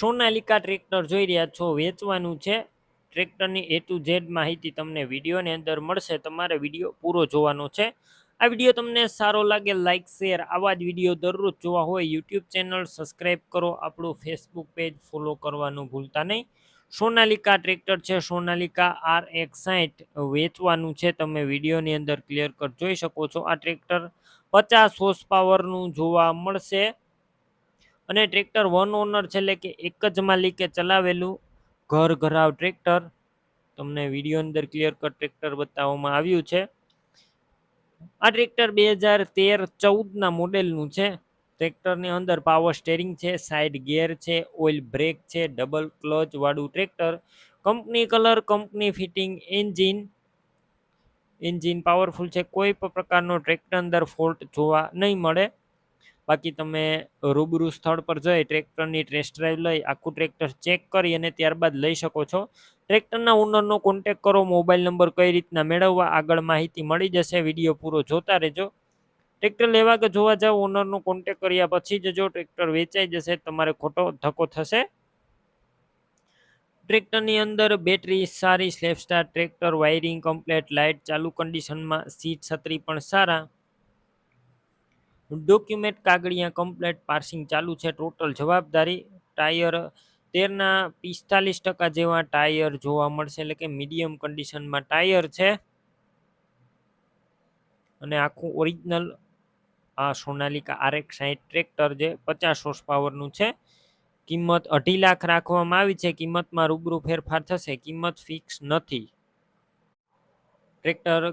Sonalika tractor જોઈ રહ્યા છો, વેચવાનું છે. ટ્રેક્ટરની એ ટુ ઝેડ માહિતી તમને વિડીયોની અંદર મળશે. તમારે વીડિયો પૂરો જોવાનો છે. આ વીડિયો તમને સારો લાગે લાઇક શેર આવા જ વીડિયો દરરોજ જોવા હોય યુટ્યુબ ચેનલ સબસ્ક્રાઈબ કરો, આપણું ફેસબુક પેજ ફોલો કરવાનું ભૂલતા નહીં. સોનાલિકા ટ્રેક્ટર છે, સોનાલિકા આર એક સાઠ વેચવાનું છે. તમે વિડીયોની અંદર ક્લિયર કટ જોઈ શકો છો. આ ટ્રેક્ટર પચાસ હોર્સ પાવરનું જોવા મળશે. અને ટ્રેક્ટર વન ઓનર છે એટલે કે એક જ માલિકે ચલાવેલું ઘર ઘરાવ ટ્રેક્ટર. તમને વીડિયો અંદર ક્લિયર કટ ટ્રેક્ટર બતાવવામાં આવ્યું છે. આ ટ્રેક્ટર બે હજાર તેર ચૌદના મોડેલનું છે. ટ્રેક્ટરની અંદર પાવર સ્ટેરિંગ છે સાઇડ ગેર છે ઓઇલ બ્રેક છે ડબલ ક્લચ વાળું tractor. Company colour company fitting engine engine powerful છે. કોઈ પણ પ્રકારનો ટ્રેક્ટર અંદર ફોલ્ટ જોવા નહીં મળે. બાકી તમે રૂબરૂ સ્થળ પર જઈ ટ્રેક્ટરની ટેસ્ટ ડ્રાઈવ લઈ આખું ટ્રેક્ટર ચેક કરી અને ત્યારબાદ લઈ શકો છો. ટ્રેક્ટરના ઓનરનો કોન્ટેક કરો મોબાઈલ નંબર કઈ રીતના મેળવવા, આગળ માહિતી મળી જશે વીડિયો પૂરો જોતા રહેજો. ટ્રેક્ટર લેવા કે જોવા જાવ ઓનરનો કોન્ટેક કર્યા પછી જ જો ટ્રેક્ટર વેચાઈ જશે, તમારે ખોટો ધક્કો થશે. ટ્રેક્ટરની અંદર બેટરી સારી self start tractor wiring complete light ચાલુ કન્ડિશનમાં સીટ છત્રી પણ સારા. ડોક્યુમેન્ટ કાગળિયા કમ્પ્લેટ પાર્સિંગ ચાલુ છે. ટોટલ જવાબદારી ટાયર તેરના પિસ્તાલીસ ટકા જેવા ટાયર જોવા મળશે. એટલે કે મીડિયમ કન્ડિશનમાં ટાયર છે. અને આખું ઓરિજિનલ આ સોનાલિકા આરેક સાઠ ટ્રેક્ટર જે પચાસ હોર્સ પાવરનું છે. કિંમત અઢી લાખ રાખવામાં આવી છે. કિંમતમાં રૂબરૂ ફેરફાર થશે. કિંમત ફિક્સ નથી. ટ્રેક્ટર